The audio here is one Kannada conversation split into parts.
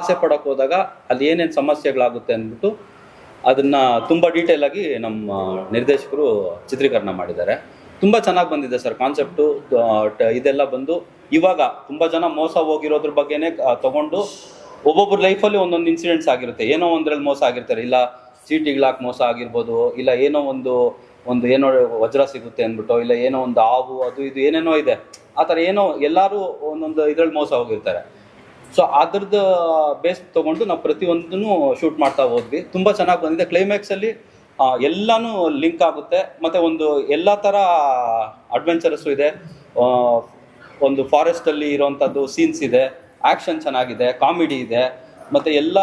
ಆಸೆ ಪಡಕ್ಕೆ ಹೋದಾಗ ಅಲ್ಲಿ ಏನೇನು ಸಮಸ್ಯೆಗಳಾಗುತ್ತೆ ಅಂದ್ಬಿಟ್ಟು ಅದನ್ನ ತುಂಬ ಡೀಟೇಲ್ ಆಗಿ ನಮ್ಮ ನಿರ್ದೇಶಕರು ಚಿತ್ರೀಕರಣ ಮಾಡಿದ್ದಾರೆ. ತುಂಬ ಚೆನ್ನಾಗಿ ಬಂದಿದೆ ಸರ್ ಕಾನ್ಸೆಪ್ಟು ಇದೆಲ್ಲ ಬಂದು ಇವಾಗ ತುಂಬ ಜನ ಮೋಸ ಹೋಗಿರೋದ್ರ ಬಗ್ಗೆನೇ ತಗೊಂಡು ಒಬ್ಬೊಬ್ಬರ ಲೈಫಲ್ಲಿ ಒಂದೊಂದು ಇನ್ಸಿಡೆಂಟ್ಸ್ ಆಗಿರುತ್ತೆ. ಏನೋ ಒಂದ್ರಲ್ಲಿ ಮೋಸ ಆಗಿರ್ತಾರೆ. ಇಲ್ಲ ಚೀಟಿಗಳಾಕಿ ಮೋಸ ಆಗಿರ್ಬೋದು, ಇಲ್ಲ ಏನೋ ಒಂದು ಒಂದು ಏನೋ ವಜ್ರ ಸಿಗುತ್ತೆ ಅಂದ್ಬಿಟ್ಟು, ಇಲ್ಲ ಏನೋ ಒಂದು ಹಾವು, ಅದು ಇದು ಏನೇನೋ ಇದೆ. ಆ ಥರ ಏನೋ ಎಲ್ಲರೂ ಒಂದೊಂದು ಇದ್ರಲ್ಲಿ ಮೋಸ ಹೋಗಿರ್ತಾರೆ. ಸೊ ಅದ್ರದ್ದು ಬೇಸ್ ತಗೊಂಡು ನಾವು ಪ್ರತಿಯೊಂದನ್ನು ಶೂಟ್ ಮಾಡ್ತಾ ಹೋದ್ವಿ. ತುಂಬ ಚೆನ್ನಾಗಿ ಬಂದಿದೆ. ಕ್ಲೈಮ್ಯಾಕ್ಸಲ್ಲಿ ಎಲ್ಲಾನು ಲಿಂಕ್ ಆಗುತ್ತೆ. ಮತ್ತು ಒಂದು ಎಲ್ಲ ಥರ ಅಡ್ವೆಂಚರಸ್ಸು ಇದೆ. ಒಂದು ಫಾರೆಸ್ಟಲ್ಲಿ ಇರೋವಂಥದ್ದು ಸೀನ್ಸ್ ಇದೆ. ಆ್ಯಕ್ಷನ್ ಚೆನ್ನಾಗಿದೆ ಕಾಮಿಡಿ ಇದೆ. ಮತ್ತು ಎಲ್ಲ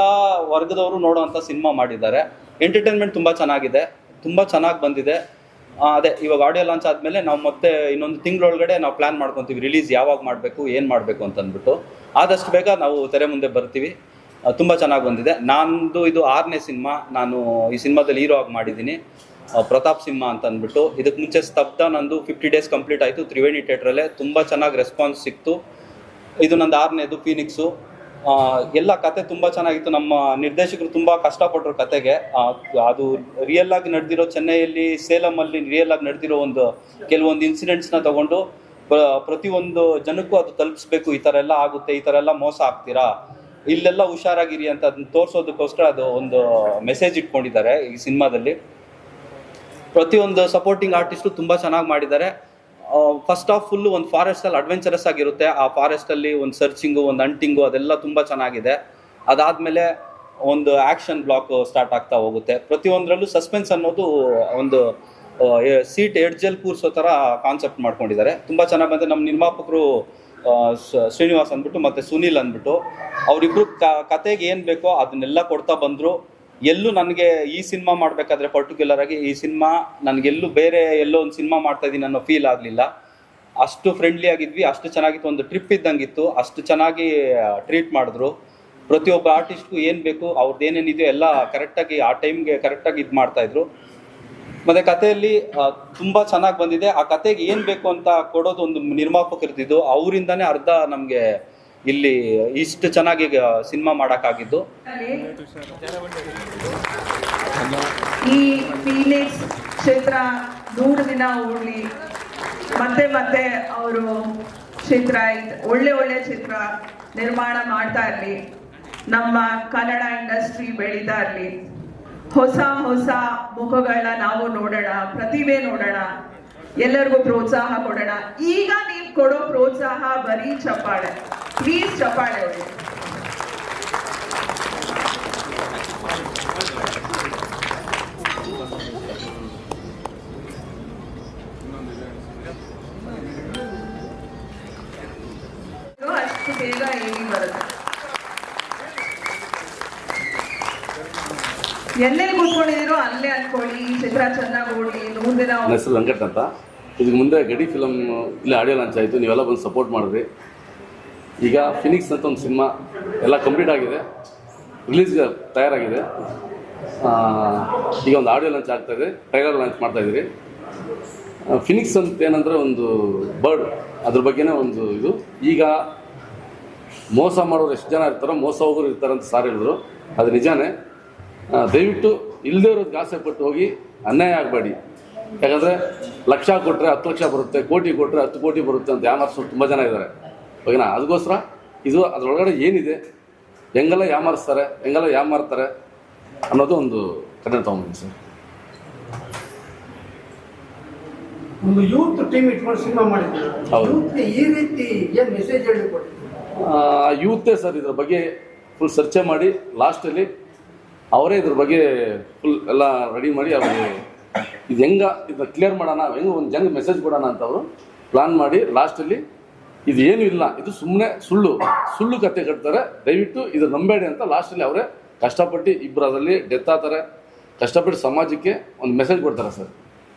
ವರ್ಗದವರು ನೋಡೋವಂಥ ಸಿನಿಮಾ ಮಾಡಿದ್ದಾರೆ. ಎಂಟರ್ಟೈನ್ಮೆಂಟ್ ತುಂಬ ಚೆನ್ನಾಗಿದೆ. ತುಂಬ ಚೆನ್ನಾಗಿ ಬಂದಿದೆ. ಅದೇ, ಇವಾಗ ಆಡಿಯೋ ಲಾಂಚ್ ಆದಮೇಲೆ ನಾವು ಮತ್ತೆ ಇನ್ನೊಂದು ತಿಂಗಳೊಳಗಡೆ ನಾವು ಪ್ಲ್ಯಾನ್ ಮಾಡ್ಕೊತೀವಿ. ರಿಲೀಸ್ ಯಾವಾಗ ಮಾಡಬೇಕು, ಏನು ಮಾಡಬೇಕು ಅಂತ ಅಂದ್ಬಿಟ್ಟು ಆದಷ್ಟು ಬೇಗ ನಾವು ತೆರೆ ಮುಂದೆ ಬರ್ತೀವಿ. ತುಂಬ ಚೆನ್ನಾಗಿ ಬಂದಿದೆ. ನಂದು ಇದು ಆರನೇ ಸಿನಿಮಾ ನಾನು ಈ ಸಿನಿಮಾದಲ್ಲಿ ಹೀರೋ ಆಗಿ ಮಾಡಿದ್ದೀನಿ. ಪ್ರತಾಪ್ ಸಿಂಹ ಅಂತ ಅಂದ್ಬಿಟ್ಟು ಇದಕ್ಕೆ ಮುಂಚೆ ಸ್ತಬ್ಧ ನಂದು ಫಿಫ್ಟಿ ಡೇಸ್ ಕಂಪ್ಲೀಟ್ ಆಯಿತು. ತ್ರಿವೇಣಿ ಥಿಯೇಟ್ರಲ್ಲೇ ತುಂಬ ಚೆನ್ನಾಗಿ ರೆಸ್ಪಾನ್ಸ್ ಸಿಕ್ತು. ಇದು ನಂದು ಆರನೇದು ಫೀನಿಕ್ಸು. ಎಲ್ಲ ಕತೆ ತುಂಬ ಚೆನ್ನಾಗಿತ್ತು. ನಮ್ಮ ನಿರ್ದೇಶಕರು ತುಂಬ ಕಷ್ಟಪಟ್ಟರು ಕತೆಗೆ. ಅದು ರಿಯಲ್ ಆಗಿ ನಡೆದಿರೋ ಚೆನ್ನೈಯಲ್ಲಿ ಸೇಲಮಲ್ಲಿ ರಿಯಲ್ ಆಗಿ ನಡೆದಿರೋ ಒಂದು ಕೆಲವೊಂದು ಇನ್ಸಿಡೆಂಟ್ಸ್ನ ತಗೊಂಡು ಪ್ರತಿಯೊಂದು ಜನಕ್ಕೂ ಅದು ತಲುಪಿಸ್ಬೇಕು. ಈ ಥರ ಎಲ್ಲ ಆಗುತ್ತೆ, ಈ ಥರ ಎಲ್ಲ ಮೋಸ ಆಗ್ತೀರಾ? ಇಲ್ಲೆಲ್ಲ ಹುಷಾರಾಗಿರಿ ಅಂತ ಅದನ್ನ ತೋರಿಸೋದಕ್ಕೋಸ್ಕರ ಅದು ಒಂದು ಮೆಸೇಜ್ ಇಟ್ಕೊಂಡಿದ್ದಾರೆ ಈ ಸಿನಿಮಾದಲ್ಲಿ. ಪ್ರತಿಯೊಂದು ಸಪೋರ್ಟಿಂಗ್ ಆರ್ಟಿಸ್ಟು ತುಂಬ ಚೆನ್ನಾಗಿ ಮಾಡಿದ್ದಾರೆ. ಫಸ್ಟ್ ಆಫ್ ಫುಲ್ಲು ಒಂದು ಫಾರೆಸ್ಟಲ್ಲಿ ಅಡ್ವೆಂಚರಸ್ ಆಗಿರುತ್ತೆ. ಆ ಫಾರೆಸ್ಟಲ್ಲಿ ಒಂದು ಸರ್ಚಿಂಗು ಒಂದು ಅಂಟಿಂಗು ಅದೆಲ್ಲ ತುಂಬ ಚೆನ್ನಾಗಿದೆ. ಅದಾದಮೇಲೆ ಒಂದು ಆ್ಯಕ್ಷನ್ ಬ್ಲಾಕ್ ಸ್ಟಾರ್ಟ್ ಆಗ್ತಾ ಹೋಗುತ್ತೆ. ಪ್ರತಿಯೊಂದರಲ್ಲೂ ಸಸ್ಪೆನ್ಸ್ ಅನ್ನೋದು ಒಂದು ಸೀಟ್ ಎಡ್ಜಲ್ಲಿ ಕೂರಿಸೋ ಥರ ಕಾನ್ಸೆಪ್ಟ್ ಮಾಡ್ಕೊಂಡಿದ್ದಾರೆ. ತುಂಬ ಚೆನ್ನಾಗಿ ಬಂದರೆ ನಮ್ಮ ನಿರ್ಮಾಪಕರು ಶ್ರೀನಿವಾಸ್ ಅಂದ್ಬಿಟ್ಟು ಮತ್ತು ಸುನೀಲ್ ಅಂದ್ಬಿಟ್ಟು ಅವರಿಬ್ರು ಕತೆಗೆ ಏನು ಬೇಕೋ ಅದನ್ನೆಲ್ಲ ಕೊಡ್ತಾ ಬಂದರು. ಎಲ್ಲೂ ನನಗೆ ಈ ಸಿನಿಮಾ ಮಾಡಬೇಕಾದ್ರೆ ಪರ್ಟಿಕ್ಯುಲರ್ ಆಗಿ ಈ ಸಿನಿಮಾ ನನಗೆಲ್ಲೂ ಬೇರೆ ಎಲ್ಲೋ ಒಂದು ಸಿನಿಮಾ ಮಾಡ್ತಾ ಇದ್ದೀನಿ ಅನ್ನೋ ಫೀಲ್ ಆಗಲಿಲ್ಲ. ಅಷ್ಟು ಫ್ರೆಂಡ್ಲಿ ಆಗಿದ್ವಿ, ಅಷ್ಟು ಚೆನ್ನಾಗಿತ್ತು, ಒಂದು ಟ್ರಿಪ್ ಇದ್ದಂಗಿತ್ತು, ಅಷ್ಟು ಚೆನ್ನಾಗಿ ಟ್ರೀಟ್ ಮಾಡಿದ್ರು. ಪ್ರತಿಯೊಬ್ಬ ಆರ್ಟಿಸ್ಟ್ಗೂ ಏನು ಬೇಕು ಅವ್ರದ್ದು ಏನೇನಿದೆಯೋ ಎಲ್ಲ ಕರೆಕ್ಟಾಗಿ ಆ ಟೈಮ್ಗೆ ಕರೆಕ್ಟಾಗಿ ಇದು ಮಾಡ್ತಾಯಿದ್ರು ಮತ್ತೆ ಕಥೆಯಲ್ಲಿ ತುಂಬಾ ಚೆನ್ನಾಗಿ ಬಂದಿದೆ. ಆ ಕತೆಗೆ ಏನ್ ಬೇಕು ಅಂತ ಕೊಡೋದು ಒಂದು ನಿರ್ಮಾಪಕರದಿದ್ದು ಅವರಿಂದನೇ ಅರ್ಧ ನಮಗೆ ಇಲ್ಲಿ ಇಷ್ಟು ಚೆನ್ನಾಗಿ ಸಿನಿಮಾ ಮಾಡೋಕ್ಕಾಗಿದ್ದು. ಈ ಫೀನಿಕ್ಸ್ ಕ್ಷೇತ್ರ ನೂರು ದಿನ ಓಡ್ಲಿ. ಮತ್ತೆ ಮತ್ತೆ ಅವರು ಚಿತ್ರ ಒಳ್ಳೆ ಒಳ್ಳೆ ಚಿತ್ರ ನಿರ್ಮಾಣ ಮಾಡ್ತಾ ಇರಲಿ. ನಮ್ಮ ಕನ್ನಡ ಇಂಡಸ್ಟ್ರಿ ಬೆಳೀತಾ ಇರಲಿ. ಹೊಸ ಹೊಸ ಮುಖಗಳನ್ನ ನಾವು ನೋಡೋಣ, ಪ್ರತಿಭೆ ನೋಡೋಣ, ಎಲ್ಲರಿಗೂ ಪ್ರೋತ್ಸಾಹ ಕೊಡೋಣ. ಈಗ ನೀವು ಕೊಡೋ ಪ್ರೋತ್ಸಾಹ ಬರೀ ಚಪ್ಪಾಳೆ ಪ್ಲೀಸ್ ಚಪ್ಪಾಳೆ ನನ್ನ ಹೆಸರು ವೆಂಕಟ್ ಅಂತ. ಇದಕ್ಕೆ ಮುಂದೆ ಗಡಿ ಫಿಲಮ್ ಇಲ್ಲಿ ಆಡಿಯೋ ಲಾಂಚ್ ಆಯಿತು. ನೀವೆಲ್ಲ ಬಂದು ಸಪೋರ್ಟ್ ಮಾಡಿದ್ರಿ. ಈಗ ಫಿನಿಕ್ಸ್ ಅಂತ ಒಂದು ಸಿನಿಮಾ ಎಲ್ಲ ಕಂಪ್ಲೀಟ್ ಆಗಿದೆ. ರಿಲೀಸ್ಗೆ ತಯಾರಾಗಿದೆ. ಈಗ ಒಂದು ಆಡಿಯೋ ಲಾಂಚ್ ಆಗ್ತಾಯಿದೆ ಟ್ರೈಲರ್ ಲಾಂಚ್ ಮಾಡ್ತಾಯಿದ್ದೀರಿ ಫಿನಿಕ್ಸ್ ಅಂತ ಏನಂದರೆ ಒಂದು ಬರ್ಡ್ ಅದ್ರ ಬಗ್ಗೆನೇ ಒಂದು ಇದು. ಈಗ ಮೋಸ ಮಾಡೋರು ಎಷ್ಟು ಜನ ಇರ್ತಾರೋ, ಮೋಸ ಹೋಗೋರು ಇರ್ತಾರಂತ ಸಾರ್ ಹೇಳಿದ್ರು. ಅದು ನಿಜಾನೇ. ದಯವಿಟ್ಟು ಇಲ್ಲದೇ ಇರೋದು ಗಾಸೆ ಪಟ್ಟು ಹೋಗಿ ಅನ್ಯಾಯ ಆಗಬೇಡಿ. ಯಾಕಂದರೆ ಲಕ್ಷ ಕೊಟ್ಟರೆ ಹತ್ತು ಲಕ್ಷ ಬರುತ್ತೆ ಕೋಟಿ ಕೊಟ್ಟರೆ ಹತ್ತು ಕೋಟಿ ಬರುತ್ತೆ ಅಂತ ಯಾಮಾರಿಸೋರು ತುಂಬ ಜನ ಇದ್ದಾರೆ. ಓಕೆನಾ? ಅದಕ್ಕೋಸ್ಕರ ಇದು ಅದರೊಳಗಡೆ ಏನಿದೆ? ಹೆಂಗೆಲ್ಲ ಯಾಮಾರಿಸ್ತಾರೆ ಹೆಂಗೆಲ್ಲ ಯಾಮಾರ್ತಾರೆ ಅನ್ನೋದು ಒಂದು ಕಡೆ ತೊಗೊಂಬಂದಿ ಸರ್. ಒಂದು ಯೂತ್ ಟೀಮ್ ಇಟ್ಕೊಂಡು ಸಿನಿಮಾ ಮಾಡಿದ್ರು. ಹೌದು. ಈ ರೀತಿ ಏನು ಮೆಸೇಜ್ ಹೇಳಿ ಯೂತೇ ಸರ್ ಇದ್ರ ಬಗ್ಗೆ ಫುಲ್ ಸರ್ಚೆ ಮಾಡಿ ಲಾಸ್ಟಲ್ಲಿ ಅವರೇ ಇದ್ರ ಬಗ್ಗೆ ಫುಲ್ ಎಲ್ಲ ರೆಡಿ ಮಾಡಿ ಅವ್ರಿಗೆ ಇದು ಹೆಂಗ ಇದನ್ನ ಕ್ಲಿಯರ್ ಮಾಡೋಣ ಹೆಂಗೆ ಒಂದು ಜನ ಮೆಸೇಜ್ ಕೊಡೋಣ ಅಂತ ಅವರು ಪ್ಲಾನ್ ಮಾಡಿ ಲಾಸ್ಟಲ್ಲಿ ಇದು ಏನು ಇಲ್ಲ ಇದು ಸುಮ್ಮನೆ ಸುಳ್ಳು ಸುಳ್ಳು ಕತೆ ಕಟ್ತಾರೆ. ದಯವಿಟ್ಟು ಇದು ನಂಬೇಡಿ ಅಂತ ಲಾಸ್ಟಲ್ಲಿ ಅವರೇ ಕಷ್ಟಪಟ್ಟು ಇಬ್ಬರು ಅದರಲ್ಲಿ ಡೆತ್ ಆಗ್ತಾರೆ. ಕಷ್ಟಪಟ್ಟು ಸಮಾಜಕ್ಕೆ ಒಂದು ಮೆಸೇಜ್ ಕೊಡ್ತಾರೆ ಸರ್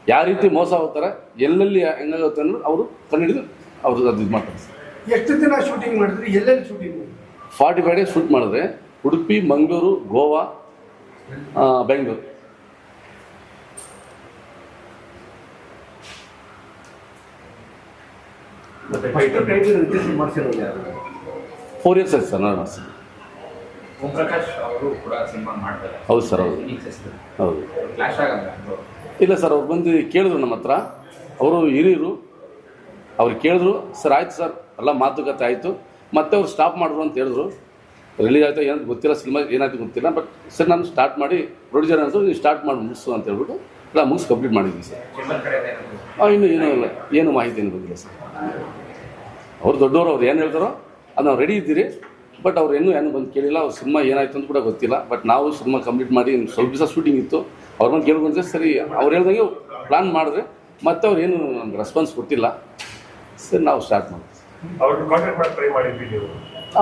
ಯಾವ ರೀತಿ ಮೋಸ ಹೋಗ್ತಾರೆ ಎಲ್ಲೆಲ್ಲಿ ಹೆಂಗಾಗುತ್ತೆ ಅನ್ನೋದು ಅವರು ಕಂಡುಹಿಡಿದು ಅವರು ಅದು ಇದು ಮಾಡ್ತಾರೆ ಸರ್ ಎಷ್ಟು ದಿನ ಶೂಟಿಂಗ್ ಮಾಡಿದ್ರಿ ಎಲ್ಲೆಲ್ಲಿ shooting forty five days shoot ಮಾಡಿದ್ರೆ ಉಡುಪಿ ಮಂಗಳೂರು ಗೋವಾ ಬೆಂಗಳೂರು. ಫೋರ್ ಇಯರ್ಸ್ ಆಯ್ತು ಸರ್ ನಾನು ಪ್ರಕಾಶ್ ಅವರು ಕೂಡ ಸಿನಿಮಾ ಮಾಡ್ತಾರೆ. ಹೌದು ಸರ್ ಹೌದು. ಹೌದು. ಕ್ಲಾಶ್ ಆಗಲ್ಲ ಇಲ್ಲ ಸರ್ ಅವ್ರು ಬಂದು ಕೇಳಿದ್ರು ನಮ್ಮ ಹತ್ರ. ಅವರು ಹಿರಿಯರು. ಅವ್ರು ಕೇಳಿದ್ರು ಸರ್ ಆಯ್ತು ಸರ್ ಎಲ್ಲ ಮಾತುಕತೆ ಆಯಿತು. ಮತ್ತೆ ಅವ್ರು ಸ್ಟಾಪ್ ಮಾಡಿದ್ರು ಅಂತ ಹೇಳಿದ್ರು. ರಿಲೀಸ್ ಆಯಿತು ಏನಂತ ಗೊತ್ತಿಲ್ಲ, ಸಿನಿಮಾ ಏನಾಯ್ತು ಗೊತ್ತಿಲ್ಲ ಬಟ್ ಸರ್ ನಾನು ಸ್ಟಾರ್ಟ್ ಮಾಡಿ ಪ್ರೊಡ್ಯೂಸರ್ ಅಂತ ನೀವು ಸ್ಟಾರ್ಟ್ ಮಾಡಿ ಮುಗಿಸು ಅಂತ ಹೇಳ್ಬಿಟ್ಟು ಇಲ್ಲ ಮುಗಿಸ್ ಕಂಪ್ಲೀಟ್ ಮಾಡಿದ್ವಿ ಸರ್. ಹಾಂ ಇನ್ನೂ ಏನೂ ಇಲ್ಲ, ಏನು ಮಾಹಿತಿ ಏನು ಗೊತ್ತಿಲ್ಲ ಸರ್. ಅವ್ರು ದೊಡ್ಡವರು, ಅವ್ರು ಏನು ಹೇಳ್ತಾರೋ ಅದು ರೆಡಿ ಇದ್ದೀರಿ ಬಟ್ ಅವ್ರು ಇನ್ನೂ ಏನು ಬಂದು ಕೇಳಿಲ್ಲ, ಅವ್ರು ಸಿನಿಮಾ ಏನಾಯ್ತು ಅಂತ ಕೂಡ ಗೊತ್ತಿಲ್ಲ ಬಟ್ ನಾವು ಸಿನಿಮಾ ಕಂಪ್ಲೀಟ್ ಮಾಡಿ ಸ್ವಲ್ಪ ದಿವಸ ಶೂಟಿಂಗ್ ಇತ್ತು, ಅವ್ರ ಬಂದು ಕೇಳ್ಕೊಂಡ್ರೆ ಸರಿ, ಅವ್ರು ಹೇಳ್ದಂಗೆ ಪ್ಲಾನ್ ಮಾಡಿದ್ರೆ ಮತ್ತೆ ಅವ್ರು ಏನು ರೆಸ್ಪಾನ್ಸ್ ಕೊಟ್ಟಿಲ್ಲ. ಸರ್, ನಾವು ಸ್ಟಾರ್ಟ್ ಮಾಡಿದ್ವಿ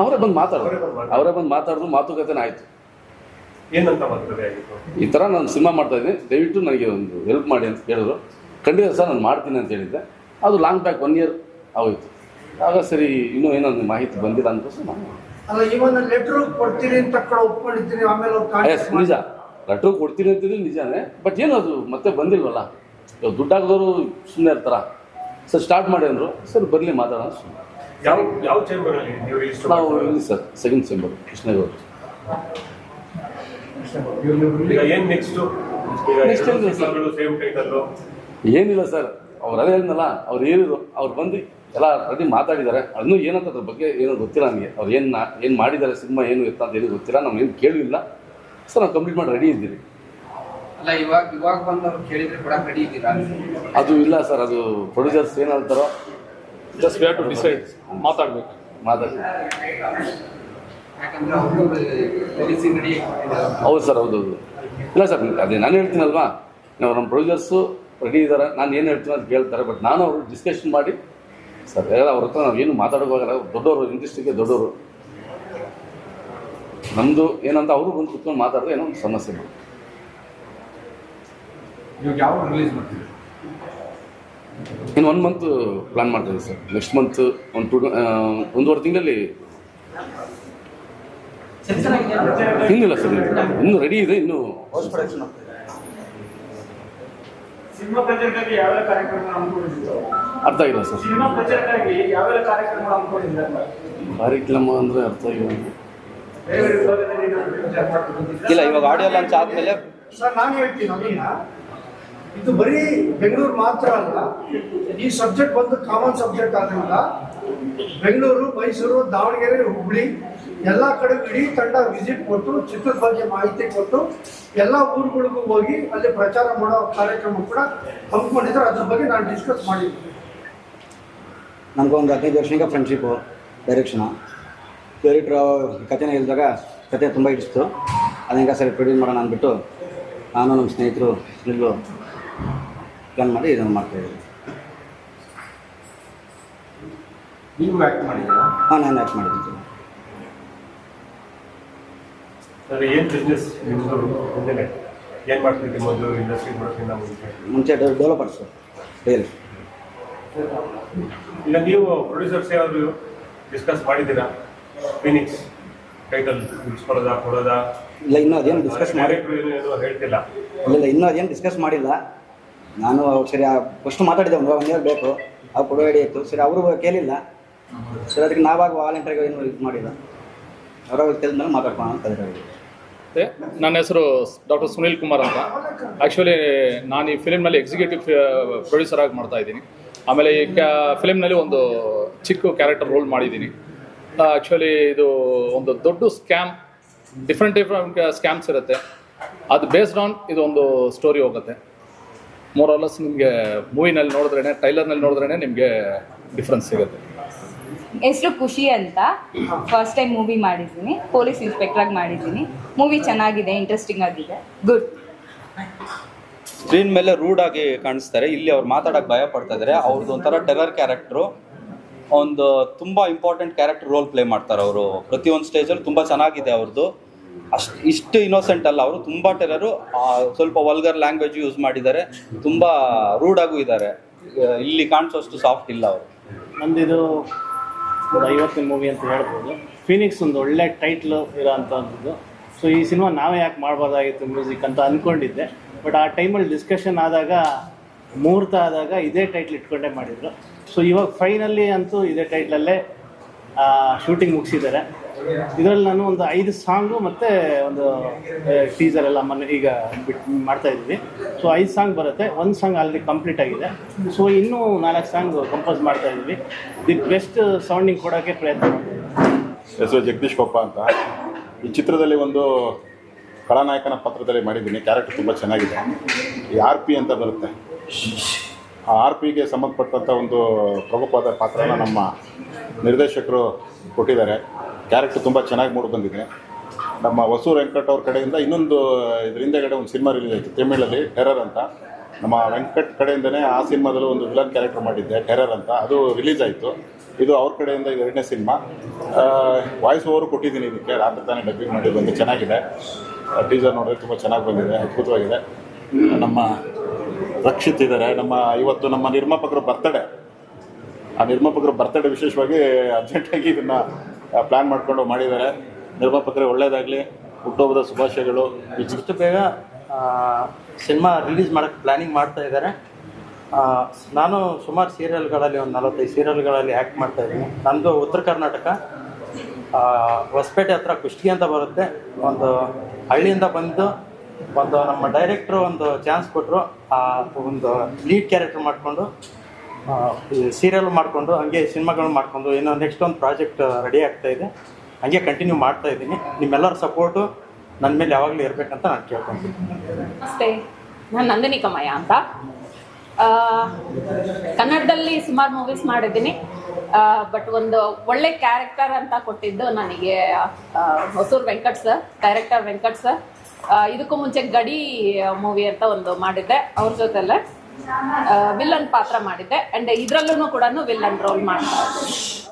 ಅವರೇ ಬಂದು ಮಾತಾಡೋದು ಅವರೇ ಬಂದು ಮಾತಾಡಿದ್ರು. ಮಾತುಕತೆನೇ ಆಯಿತು. ಏನಂತ ಮಾತುಕತೆ ಈ ಥರ ನಾನು ಸಿನಿಮಾ ಮಾಡ್ತಾ ಇದ್ದೀನಿ. ದಯವಿಟ್ಟು ನನಗೆ ಒಂದು ಹೆಲ್ಪ್ ಮಾಡಿ ಅಂತ ಕೇಳಿದ್ರು ಖಂಡಿತ ಸರ್ ನಾನು ಮಾಡ್ತೀನಿ ಅಂತ ಹೇಳಿದ್ದೆ. ಅದು ಲಾಂಗ್ ಬ್ಯಾಕ್ ಒನ್ ಇಯರ್ ಆಗೋಯ್ತು. ಆಗ ಸರಿ ಇನ್ನೂ ಏನೋ ಒಂದು ಮಾಹಿತಿ ಬಂದಿಲ್ಲ ಅಂತ ನಾನು ಎಸ್ ನಿಜ. ಲೆಟ್ರು ಕೊಡ್ತೀನಿ ಅಂತಿದ್ರೆ ನಿಜಾನೇ. ಬಟ್ ಏನು ಅದು ಮತ್ತೆ ಬಂದಿಲ್ವಲ್ಲ? ದುಡ್ಡಾಗದವರು ದುಡ್ಡು ಹಾಕಿದವರು ಸುಮ್ಮನೆ ಇರ್ತಾರ? ಸರ್ ಸ್ಟಾರ್ಟ್ ಮಾಡಿ ಅಂದರು. ಸರ್ ಬರಲಿ ಮಾತಾಡೋಣ ಸುಮ್ಮನೆ ಯಾವ ಯಾವ ಚೇಂಬರ್ ಅಲ್ಲಿ ನೀವು ರಿಜಿಸ್ಟರ್ ನಾವು ಇಲ್ಲಿ ಸರ್ ಸೆಕೆಂಡ್ ಸೆಂಬರ್ ಕೃಷ್ಣಗೌಡ. ಈಗ ಏನ್ ನೆಕ್ಸ್ಟ್ Next ಏನಿಲ್ಲ sir. ಸೇಮ್ ಏನಿಲ್ಲ ಸರ್ ಅವ್ರು ಅದೇ ಹೇಳಿದ್ನಲ್ಲ ಅವ್ರು ಏನಿದ್ರು ಅವ್ರು ಬಂದು ಎಲ್ಲ ರೆಡಿ ಮಾತಾಡಿದ್ದಾರೆ. ಅದನ್ನು ಏನಂತ ಅದ್ರ ಬಗ್ಗೆ ಏನೋ ಗೊತ್ತಿಲ್ಲ ನನಗೆ. ಅವ್ರು ಏನು ಏನು ಮಾಡಿದ್ದಾರೆ ಸಿನಿಮಾ ಏನು ಎತ್ತ ಅಂತ ಏನು ಗೊತ್ತಿಲ್ಲ ನಮ್ಗೆ ಏನು ಕೇಳಿಲ್ಲ. ಸರ್ ನಾವು ಕಂಪ್ಲೀಟ್ ಮಾಡಿ ರೆಡಿ ಇದ್ದೀವಿ. ಅಲ್ಲ ಇವಾಗ ಇವಾಗ ಬಂದವ್ರು ಕೇಳಿದ್ರೆ ಕೂಡ ರೆಡಿ ಇದ್ದೀರಾ? ಅದು ಇಲ್ಲ ಸರ್ ಅದು ಪ್ರೊಡ್ಯೂಸರ್ಸ್ ಏನು ಹೇಳ್ತಾರೋ ಜಸ್ಟ್ ವಿ ಟು ಡಿಸೈಡ್ ಮಾತಾಡ್ಬೇಕು. ಮಾತಾಡಿ ಯಾಕಂದ್ರೆ ಅವರು ರಿಲೀಸಿಂಗ್ ರೆಡಿ ಹೌದು ಸರ್ ಹೌದು ಹೌದು. ಇಲ್ಲ ಸರ್ ಅದೇ ನಾನು ಹೇಳ್ತೀನಲ್ವಾ? ನಾವು ನಮ್ಮ ಪ್ರೊಡ್ಯೂಸರ್ಸು ರೆಡಿ ಇದ್ದಾರೆ ನಾನು ಏನು ಹೇಳ್ತೀನಿ ಅಂತ ಕೇಳ್ತಾರೆ ಬಟ್ ನಾನು ಅವರು ಡಿಸ್ಕಷನ್ ಮಾಡಿ ಸರ್ ಎಲ್ಲ ಅವ್ರ ಹತ್ರ ನಾವು ಏನು ಮಾತಾಡೋಕ್ಕಾಗಲ್ಲ ದೊಡ್ಡವರು ಇಂಡಸ್ಟ್ರಿಗೆ ದೊಡ್ಡವರು. ನಮ್ಮದು ಏನಂತ ಅವರು ಬಂದು ಕುತ್ಕೊಂಡು ಮಾತಾಡಿದ್ರೆ ಏನೋ ಒಂದು ಸಮಸ್ಯೆ ಮಾಡಿ ಯಾವ ರಿಲೀಸ್ ಮಾಡ್ತೀವಿ ಇನ್ನು ಒನ್ ಮಂತ್ ಪ್ಲಾನ್ ಮಾಡ್ತಿದ್ದೀವಿ ಸರ್ ನೆಕ್ಸ್ಟ್ ಮಂತ್ ಒಂದು ಟು ಒಂದೂವರೆ ತಿಂಗಳಲ್ಲಿ ಇನ್ನಿಲ್ಲ ಸರ್ ಇನ್ನೂ. ರೆಡಿ ಇದೆ ಇನ್ನು ಸಿನಿಮಾ ಪ್ರಚಾರಕ್ಕಾಗಿ ಯಾವೆಲ್ಲ ಕಾರ್ಯಕ್ರಮ ಹಮ್ಮಿಕೊಂಡಿದ್ರು ಅರ್ಥ ಆಗಿಲ್ಲ ಸರ್ ಸಿನಿಮಾ ಪ್ರಚಾರಕ್ಕಾಗಿ ಯಾವೆಲ್ಲ ಕಾರ್ಯಕ್ರಮ ಅಂದರೆ ಅರ್ಥ ಆಗಿಲ್ಲ. ಇಲ್ಲ ಇವಾಗ ಆಡಿಯೋ ಲಾಂಚ್ ಆದಮೇಲೆ ಸರ್ ನಾನು ಹೇಳ್ತೀನಿ ಇದು ಬರೀ ಬೆಂಗಳೂರು ಮಾತ್ರ ಅಲ್ಲ, ಈ ಸಬ್ಜೆಕ್ಟ್ ಬಂದು ಕಾಮನ್ ಸಬ್ಜೆಕ್ಟ್ ಆದ್ರಿಂದ ಬೆಂಗಳೂರು, ಮೈಸೂರು, ದಾವಣಗೆರೆ, ಹುಬ್ಳಿ, ಎಲ್ಲ ಕಡೆ ಇಡೀ ತಂಡ ವಿಸಿಟ್ ಕೊಟ್ಟು, ಚಿತ್ರದ ಬಗ್ಗೆ ಮಾಹಿತಿ ಕೊಟ್ಟು ಎಲ್ಲ ಊರುಗಳಿಗೂ ಹೋಗಿ ಅಲ್ಲಿ ಪ್ರಚಾರ ಮಾಡೋ ಕಾರ್ಯಕ್ರಮ ಕೂಡ ಹಮ್ಮಿಕೊಂಡಿದ್ರು. ಅದ್ರ ಬಗ್ಗೆ ನಾನು ಡಿಸ್ಕಸ್ ಮಾಡಿದ್ದೀನಿ ನನಗೊಂದು ಹದಿನೈದು ವರ್ಷ ಫ್ರೆಂಡ್ಶಿಪ್ಪು ಡೈರೆಕ್ಷನ್ ಡೈರೆಕ್ಟ್ರು ಕಥೆನ ಹೇಳಿದಾಗ ಕತೆ ತುಂಬ ಇಡಿಸ್ತು ಅದಕ್ಕೆ ಸರಿ ಪ್ರೊಡ್ಯೂಸ್ ಮಾಡೋಣ ಅಂದ್ಬಿಟ್ಟು ನಾನು ನಮ್ಮ ಸ್ನೇಹಿತರು ಸುನಿಲು ಪ್ಲಾನ್ ಮಾಡಿ ಇದನ್ನು ಮಾಡ್ತಾಯಿದ್ದೀವಿ ನೀವು ಆ್ಯಕ್ಟ್ ಮಾಡಿದ್ದೀರಾ? ಹಾಂ ನಾನು ಆ್ಯಕ್ಟ್ ಮಾಡಿದ್ದೀನಿ. ಸರ್ ಏನು ಬಿಸ್ನೆಸ್ ಏನು ಮಾಡ್ತಿದ್ರಿ ಮೊದಲು ಇಂಡಸ್ಟ್ರಿ ಬರೋಕ್ಕಿಂತ ಮುಂಚೆ? ಮುಂಚೆ ಸರ್ ರಿಯಲ್ ಇಲ್ಲ ನೀವು ಪ್ರೊಡ್ಯೂಸರ್ಸ್ ಯಾರು ಡಿಸ್ಕಸ್ ಮಾಡಿದ್ದೀರಾ? ಫಿನಿಕ್ಸ್ ಟೈಟಲ್ ಇಟ್ಕೊಳ್ಳೋದಾ ಕೊಡೋದಾ ಇಲ್ಲ ಇನ್ನೂ ಅದೇನು ಡಿಸ್ಕಸ್ ಮಾಡಿ ಹೇಳ್ತಿಲ್ಲ? ಇಲ್ಲ ಇನ್ನೂ ಅದೇನು ಡಿಸ್ಕಸ್ ಮಾಡಿಲ್ಲ. ನಾನು ಅವ್ರು ಸರಿ ಫಸ್ಟ್ ಮಾತಾಡಿದ್ದೆ ಒಂದು ಒನ್ ಇಯರ್ ಬೇಕು. ಆ ಕೊಡೋ ಇತ್ತು. ಸರಿ, ಅವರು ಕೇಳಿಲ್ಲ. ಸರಿ, ಅದಕ್ಕೆ ನಾವಾಗ ವಾಲಂಟಿಯರ್ಗೆ ಏನು ಇದು ಮಾಡಿಲ್ಲ. ಅವ್ರವ್ರು ಮೇಲೆ ಮಾತಾಡ್ಕೊಳ್ಳೋಣ ಅಂತ ನನ್ನ ಹೆಸರು ಡಾಕ್ಟರ್ ಸುನೀಲ್ ಕುಮಾರ್ ಅಂತ. ಆ್ಯಕ್ಚುಲಿ ನಾನು ಈ ಫಿಲಿಮ್ನಲ್ಲಿ ಎಕ್ಸಿಕ್ಯೂಟಿವ್ ಪ್ರೊಡ್ಯೂಸರ್ ಆಗಿ ಮಾಡ್ತಾ ಇದ್ದೀನಿ. ಆಮೇಲೆ ಈ ಕ್ಯಾ ಫಿಲಿಮ್ನಲ್ಲಿ ಒಂದು ಚಿಕ್ಕ ಕ್ಯಾರೆಕ್ಟರ್ ರೋಲ್ ಮಾಡಿದ್ದೀನಿ. ಆ್ಯಕ್ಚುಲಿ ಇದು ಒಂದು ದೊಡ್ಡ ಸ್ಕ್ಯಾಮ್ ಡಿಫ್ರೆಂಟ್ ಡಿಫ್ರೆಂಟ್ ಸ್ಕ್ಯಾಮ್ಸ್ ಇರುತ್ತೆ. ಅದು ಬೇಸ್ಡ್ ಆನ್ ಇದು ಒಂದು ಸ್ಟೋರಿ ಹೋಗುತ್ತೆ. ಮೋರಲ್ಲಸ್ ನಿಮಗೆ ಮೂವಿನಲ್ಲಿ ನೋಡಿದ್ರೇನೆ ಟೈಲರ್ನಲ್ಲಿ ನೋಡಿದ್ರೇನೆ ನಿಮಗೆ ಡಿಫ್ರೆನ್ಸ್ ಸಿಗುತ್ತೆ. ಹೆಸರು ಖುಷಿ ಅಂತ ಫಸ್ಟ್ ಟೈಮ್ ಮೂವಿ ಮಾಡಿದ್ದೀನಿ. ಪೊಲೀಸ್ ಇನ್ಸ್ಪೆಕ್ಟರ್ ಆಗಿ ಮಾಡಿದ್ದೀನಿ. ಮೂವಿ ಚೆನ್ನಾಗಿದೆ ಇಂಟ್ರೆಸ್ಟಿಂಗ್ ಆಗಿದೆ. ಗುಡ್ ಸ್ಕ್ರೀನ್ ಮೇಲೆ ರೂಡ್ ಆಗಿ ಕಾಣಿಸ್ತಾರೆ. ಇಲ್ಲಿ ಅವ್ರು ಮಾತಾಡಕ್ಕೆ ಭಯ ಪಡ್ತಾ ಇದ್ದಾರೆ ಅವ್ರದ್ದು ಒಂಥರ ಟೆರರ್ ಕ್ಯಾರೆಕ್ಟ್ರು ಒಂದು ತುಂಬ ಇಂಪಾರ್ಟೆಂಟ್ ಕ್ಯಾರೆಕ್ಟರ್ ರೋಲ್ ಪ್ಲೇ ಮಾಡ್ತಾರೆ ಅವರು. ಪ್ರತಿಯೊಂದು ಸ್ಟೇಜಲ್ಲಿ ತುಂಬ ಚೆನ್ನಾಗಿದೆ ಅವ್ರದ್ದು ಅಷ್ಟು ಇಷ್ಟು ಇನ್ನೋಸೆಂಟ್ ಅಲ್ಲ. ಅವರು ತುಂಬಾ ಟೆರರು ಸ್ವಲ್ಪ ವಲ್ಗರ್ ಲ್ಯಾಂಗ್ವೇಜ್ ಯೂಸ್ ಮಾಡಿದ್ದಾರೆ. ತುಂಬ ರೂಡಾಗೂ ಇದ್ದಾರೆ. ಇಲ್ಲಿ ಕಾಣಿಸೋಷ್ಟು ಸಾಫ್ಟ್ ಇಲ್ಲ ಅವರು. ನಂದಿದು ಒಂದು ಐವತ್ತನೇ ಮೂವಿ ಅಂತ ಹೇಳ್ಬೋದು. ಫಿನಿಕ್ಸ್ ಒಂದು ಒಳ್ಳೆ ಟೈಟ್ಲು ಇರೋ ಅಂಥದ್ದು ಸೊ ಈ ಸಿನಿಮಾ ನಾವೇ ಯಾಕೆ ಮಾಡ್ಬೋದಾಗಿತ್ತು ಮ್ಯೂಸಿಕ್ ಅಂತ ಅಂದ್ಕೊಂಡಿದ್ದೆ ಬಟ್ ಆ ಟೈಮಲ್ಲಿ ಡಿಸ್ಕಷನ್ ಆದಾಗ, ಮುಹೂರ್ತ ಆದಾಗ ಇದೇ ಟೈಟ್ಲ್ ಇಟ್ಕೊಂಡೇ ಮಾಡಿದರು. ಸೊ ಇವಾಗ ಫೈನಲ್ಲಿ ಅಂತೂ ಇದೇ ಟೈಟ್ಲಲ್ಲೇ ಶೂಟಿಂಗ್ ಮುಗಿಸಿದ್ದಾರೆ. ಇದರಲ್ಲಿ ನಾನು ಒಂದು ಐದು ಸಾಂಗು ಮತ್ತು ಒಂದು ಟೀಸರ್ ಎಲ್ಲ ಮೊನ್ನೆ ಈಗ ಬಿಟ್ಟು ಮಾಡ್ತಾ ಇದ್ದೀವಿ. ಸೊ ಐದು ಸಾಂಗ್ ಬರುತ್ತೆ. ಒಂದು ಸಾಂಗ್ ಆಲ್ರೆಡಿ ಕಂಪ್ಲೀಟ್ ಆಗಿದೆ. ಸೊ ಇನ್ನೂ ನಾಲ್ಕು ಸಾಂಗ್ ಕಂಪೋಸ್ ಮಾಡ್ತಾ ಇದ್ದೀವಿ. ದಿ ಬೆಸ್ಟ್ ಸೌಂಡಿಂಗ್ ಕೊಡೋಕ್ಕೆ ಪ್ರಯತ್ನ ಹೆಸರು ಜಗದೀಶ್ ಕೊಪ್ಪ ಅಂತ. ಈ ಚಿತ್ರದಲ್ಲಿ ಒಂದು ಖಳನಾಯಕನ ಪಾತ್ರದಲ್ಲಿ ಮಾಡಿದ್ದೀನಿ. ಕ್ಯಾರೆಕ್ಟರ್ ತುಂಬ ಚೆನ್ನಾಗಿದೆ. ಈ ಆರ್ ಪಿ ಅಂತ ಬರುತ್ತೆ. ಆ ಆರ್ ಪಿಗೆ ಸಂಬಂಧಪಟ್ಟಂಥ ಒಂದು ಪ್ರಮುಖವಾದ ಪಾತ್ರನ ನಮ್ಮ ನಿರ್ದೇಶಕರು ಕೊಟ್ಟಿದ್ದಾರೆ. ಕ್ಯಾರೆಕ್ಟರ್ ತುಂಬ ಚೆನ್ನಾಗಿ ಮೂಡಿ ಬಂದಿದೆ. ನಮ್ಮ ವಸು ವೆಂಕಟ್ ಅವ್ರ ಕಡೆಯಿಂದ ಇನ್ನೊಂದು ಇದ್ರ ಹಿಂದೆಗಡೆ ಒಂದು ಸಿನಿಮಾ ರಿಲೀಸ್ ಆಯಿತು, ತಮಿಳಲ್ಲಿ ಟೆರರ್ ಅಂತ. ನಮ್ಮ ವೆಂಕಟ್ ಕಡೆಯಿಂದನೇ ಆ ಸಿನಿಮಾದಲ್ಲೂ ಒಂದು ವಿಲನ್ ಕ್ಯಾರೆಕ್ಟರ್ ಮಾಡಿದ್ದೆ ಟೆರರ್ ಅಂತ. ಅದು ರಿಲೀಸ್ ಆಯಿತು. ಇದು ಅವ್ರ ಕಡೆಯಿಂದ ಎರಡನೇ ಸಿನಿಮಾ ವಾಯ್ಸ್ ಓವರು ಕೊಟ್ಟಿದ್ದೀನಿ ಇದಕ್ಕೆ. ರಾತ್ರಿ ತಾನೇ ಡಬ್ಬಿಂಗ್ ಮಾಡಿ ಬಂದು ಚೆನ್ನಾಗಿದೆ. ಟೀಸರ್ ನೋಡಿದ್ರೆ ತುಂಬ ಚೆನ್ನಾಗಿ ಬಂದಿದೆ, ಅದ್ಭುತವಾಗಿದೆ. ನಮ್ಮ ರಕ್ಷಿತ್ ಇದ್ದಾರೆ ನಮ್ಮ ಇವತ್ತು ನಮ್ಮ ನಿರ್ಮಾಪಕರು ಬರ್ತಡೆ ಆ ನಿರ್ಮಾಪಕರು ಬರ್ತಡೆ ವಿಶೇಷವಾಗಿ ಅರ್ಜೆಂಟಾಗಿ ಇದನ್ನು ಪ್ಲ್ಯಾನ್ ಮಾಡಿಕೊಂಡು ಮಾಡಿದ್ದಾರೆ. ನಿರ್ಮಾಪಕರೇ ಒಳ್ಳೆಯದಾಗಲಿ ಹುಟ್ಟುಹಬ್ಬದ ಶುಭಾಶಯಗಳು. ಇಷ್ಟು ಬೇಗ ಸಿನಿಮಾ ರಿಲೀಸ್ ಮಾಡೋಕ್ಕೆ ಪ್ಲ್ಯಾನಿಂಗ್ ಮಾಡ್ತಾ ಇದ್ದಾರೆ. ನಾನು ಸುಮಾರು ಸೀರಿಯಲ್ಗಳಲ್ಲಿ ಒಂದು ನಲವತ್ತೈದು ಸೀರಿಯಲ್ಗಳಲ್ಲಿ ಆ್ಯಕ್ಟ್ ಮಾಡ್ತಾ ಇದ್ದೀನಿ. ನಮ್ಮದು ಉತ್ತರ ಕರ್ನಾಟಕ ಹೊಸಪೇಟೆ ಹತ್ರ ಕುಷ್ಟಿ ಅಂತ ಬರುತ್ತೆ. ಒಂದು ಹಳ್ಳಿಯಿಂದ ಬಂದು ಒಂದು ನಮ್ಮ ಡೈರೆಕ್ಟ್ರು ಒಂದು ಚಾನ್ಸ್ ಕೊಟ್ಟರು ಒಂದು ಲೀಡ್ ಕ್ಯಾರೆಕ್ಟರ್ ಮಾಡಿಕೊಂಡು ಸೀರಿಯಲ್ ಮಾಡಿಕೊಂಡು, ಹಂಗೆ ಸಿನಿಮಾಗಳು ಮಾಡಿಕೊಂಡು ಏನೋ ನೆಕ್ಸ್ಟ್ ಒಂದು ಪ್ರಾಜೆಕ್ಟ್ ರೆಡಿ ಆಗ್ತಾ ಇದೆ. ಹಾಗೆ ಕಂಟಿನ್ಯೂ ಮಾಡ್ತಾ ಇದ್ದೀನಿ. ನಿಮ್ಮೆಲ್ಲರ ಸಪೋರ್ಟು ನನ್ನ ಮೇಲೆ ಯಾವಾಗಲೂ ಇರಬೇಕಂತ ನಾನು ಕೇಳ್ಕೊತೀನಿ. ಅಷ್ಟೇ ನಾನು ನಂದಿನಿ ಕಮಯ್ಯ ಅಂತ. ಕನ್ನಡದಲ್ಲಿ ಸುಮಾರು ಮೂವೀಸ್ ಮಾಡಿದ್ದೀನಿ. ಬಟ್ ಒಂದು ಒಳ್ಳೆ ಕ್ಯಾರೆಕ್ಟರ್ ಅಂತ ಕೊಟ್ಟಿದ್ದು ನನಗೆ Hosur Venkat sir director Venkat sir ಇದಕ್ಕೂ ಮುಂಚೆ ಗಡಿ ಮೂವಿ ಅಂತ ಒಂದು ಮಾಡಿದ್ದೆ. ಅವ್ರ ಜೊತೆಲೆ. ವಿಲ್ಲನ್ ಪಾತ್ರ ಮಾಡಿದ್ದೆ. ಅಂಡ್ ಇದ್ರಲ್ಲೂ ಕೂಡ ವಿಲ್ಲನ್ ರೋಲ್ ಮಾಡ್ತಾ ಇದ್ದೀನಿ